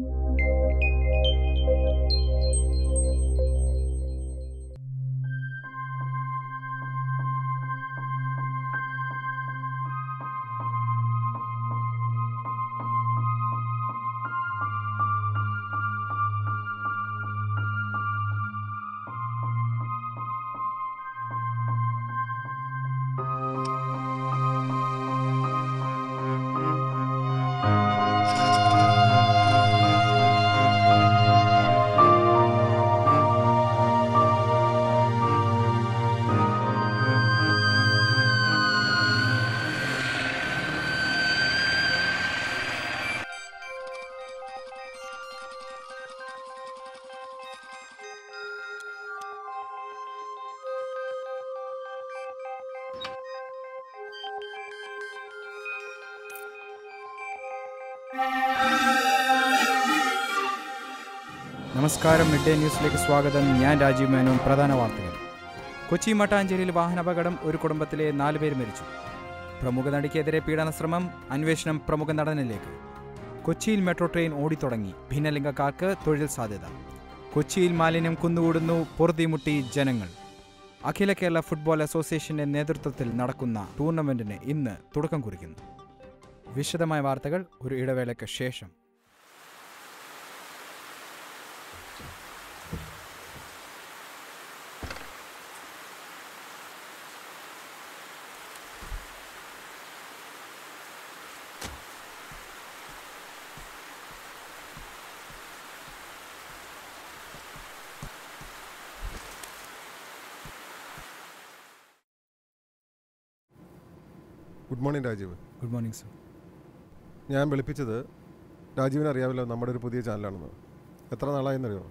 you നമസ്കാരം. Mid day ന്യൂസിലേക്ക് സ്വാഗതം. ഞാൻ രാജീവ് മേനോൻ. പ്രധാന വാർത്തകൾ. കൊച്ചി മട്ടാഞ്ചേരിയിൽ വാഹനാപകടം ഒരു കുടുംബത്തിലെ നാലുപേർ മരിച്ചു. പ്രമുഖ നടിക്കെതിരെ പീഡനശ്രമം അന്വേഷണം പ്രമുഖ നടനിലേക്ക് കൊച്ചിയിൽ മെട്രോ ട്രെയിൻ ഓടിത്തുടങ്ങി. ഭിന്നലിംഗക്കാർക്ക് തൊഴിൽ സാധ്യത. കൊച്ചിയിൽ മാലിന്യം കുന്നുകൂടുന്നു. പൊറുതിമുട്ടി ജനങ്ങൾ. അഖില കേരള ഫുട്ബോൾ അസോസിയേഷന്റെ നേതൃത്വത്തിൽ നടക്കുന്ന ടൂർണമെന്റിന് ഇന്ന് തുടക്കം കുറിക്കുന്നു. വിശദമായ വാർത്തകൾ ഒരു ഇടവേളയ്ക്ക് ശേഷം. Good morning Rajiv good morning sir ഞാൻ വിളിപ്പിച്ചത് രാജീവിന് അറിയാമല്ലോ നമ്മുടെ ഒരു പുതിയ ചാനലാണെന്ന്. എത്ര നാളായെന്നറിയോ?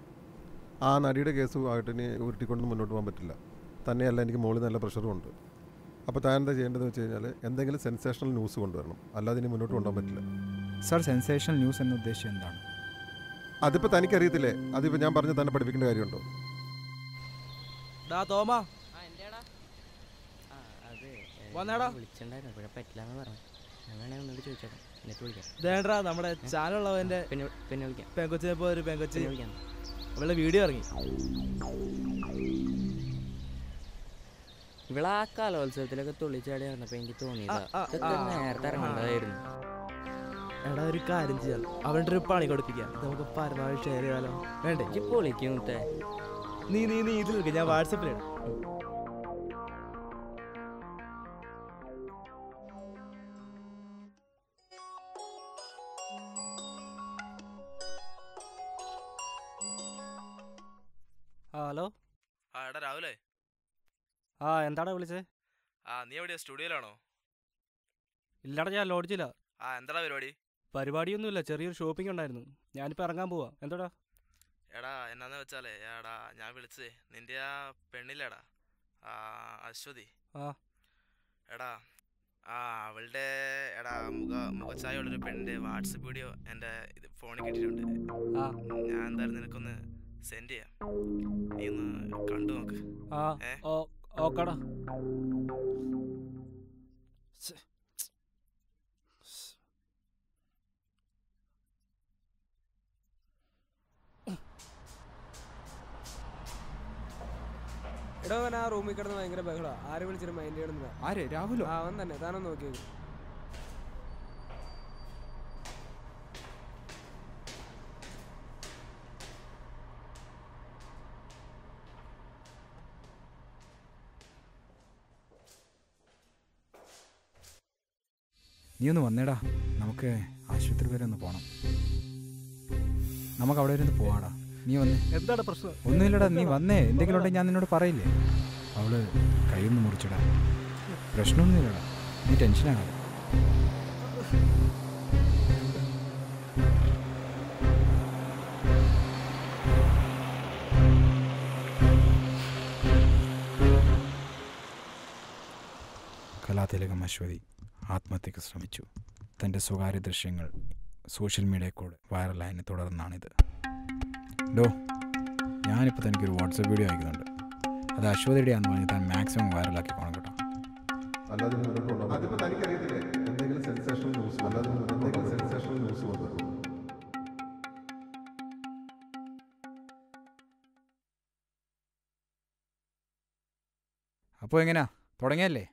ആ നടിയുടെ കേസ് ആയിട്ട് ഇനി ഉരുട്ടിക്കൊണ്ട് മുന്നോട്ട് പോകാൻ പറ്റില്ല. തന്നെയല്ല എനിക്ക് മുകളിൽ നല്ല പ്രഷറും ഉണ്ട്. അപ്പോൾ താൻ എന്താ ചെയ്യേണ്ടതെന്ന് വെച്ച് കഴിഞ്ഞാൽ എന്തെങ്കിലും സെൻസേഷണൽ ന്യൂസ് കൊണ്ടുവരണം. അല്ലാതെ ഇനി മുന്നോട്ട് കൊണ്ടുപോകാൻ പറ്റില്ല. സർ സെൻസേഷണൽ ന്യൂസ് എന്ന ഉദ്ദേശം എന്താണ്? അതിപ്പോൾ തനിക്കറിയത്തില്ലേ? അതിപ്പോൾ ഞാൻ പറഞ്ഞ് തന്നെ പഠിപ്പിക്കേണ്ട കാര്യമുണ്ടോ? തോമാ. ആ എന്റെടാ ആ അത്. വന്നേടാ. വിളിച്ചിട്ടുണ്ടായിരുന്നു പക്ഷെ പറ്റില്ലാന്ന് പറഞ്ഞു. ദേണ്ടാ നമ്മുടെ വിളിക്കാം. പെങ്കൊച്ചിനെ പോ ഒരു പെങ്കൊച്ചി അവളുടെ വീഡിയോ ഇറങ്ങി. ഇവിടെ ആ കലോത്സവത്തിലൊക്കെ തുള്ളിച്ചാടി നടന്നപ്പോ എനിക്ക് തോന്നിയതാ. നേരത്തെ ഇറങ്ങേണ്ടതായിരുന്നു എടാ ഒരു കാര്യം ചെയ്യാം. അവന്റെ ഒരു പണി കൊടുപ്പിക്കാം. നമുക്ക് പരമാവധി ഷെയർ ചെയ്യാലോ. വേണ്ടേ? പൊളിക്കും നീ നീ നീ ഇതിൽ ഞാൻ വാട്സപ്പിൽ ആ ഹലോ? ആ എടാ രാവിലെ ആ എന്താടാ വിളിച്ചേ? ആ നീ എവിടെയാ? സ്റ്റുഡിയോയിലാണോ? ഇല്ലടാ ഞാൻ ലോഡ്ജില്ല ആ എന്താടാ പരിപാടി? പരിപാടിയൊന്നുമില്ല ചെറിയൊരു ഷോപ്പിംഗ് ഉണ്ടായിരുന്നു. ഞാനിപ്പോൾ ഇറങ്ങാൻ പോവാ. എന്താടാ? എടാ എന്നാന്ന് വെച്ചാലേ എടാ ഞാൻ വിളിച്ചേ നിന്റെ ആ പെണ്ണില്ലേടാ? ആ അശ്വതി. ആ. എടാ ആ അവളുടെ എടാ മുഖ മുഖച്ചായുള്ളൊരു പെണ്ണിന്റെ വാട്സപ്പ് വീഡിയോ എന്റെ ഇത് ഫോണിൽ കിട്ടിയിട്ടുണ്ട്. ഞാൻ എന്തായാലും നിനക്കൊന്ന് സെൻഡ് ചെയ്യാം. നീ ഒന്ന് കണ്ടു നോക്ക്. ഓക്കടാ. എടോ അവൻ ആ റൂമിൽ കിടന്ന് ഭയങ്കര ബഹളാ. ആരെ വിളിച്ചിട്ട് മൈൻഡ് ചെയ്യണമെന്നില്ല. ആര്? രാഹുലോ? അവൻ തന്നെ. താനൊന്ന് നോക്കിയത് നീ ഒന്ന് വന്നേടാ. നമുക്ക് ആശുപത്രി വരെ ഒന്ന് പോകണം നമുക്ക് അവിടെ വരെ ഒന്ന് പോവാടാ. നീ വന്നേ. എന്താണ് പ്രശ്നം? ഒന്നുമില്ലടാ നീ വന്നേ. എന്തെങ്കിലും ഉണ്ടെങ്കിൽ ഞാൻ നിന്നോട് പറയില്ലേ? അവൾ കൈയൊന്ന് മുറിച്ചിടാ. പ്രശ്നമൊന്നുമില്ലടാ. നീ ടെൻഷനാണ് കലാതിലകം അശ്വതി. ആത്മഹത്യക്ക് ശ്രമിച്ചു. തന്റെ സ്വകാര്യ ദൃശ്യങ്ങൾ സോഷ്യൽ കൂടെ വൈറലായതിനെ തുടർന്നാണിത്. ഡോ ഞാനിപ്പോൾ തനിക്കൊരു വാട്സപ്പ് വീഡിയോ അയക്കുന്നുണ്ട്. അത് അശ്വതിയുടെയാണെന്ന് പറഞ്ഞ് താൻ മാക്സിമം വൈറലാക്കി പോകണം കേട്ടോ. അല്ലാതെ ഇനി മുന്നോട്ട് കൊണ്ടുപോകാൻ അതിപ്പോൾ എന്തെങ്കിലും സെൻസേഷണൽ ന്യൂസ് അല്ലാതെ എന്തെങ്കിലും സെൻസേഷണൽ ന്യൂസ് വന്നത് അപ്പോൾ എങ്ങനെയാ തുടങ്ങിയല്ലേ?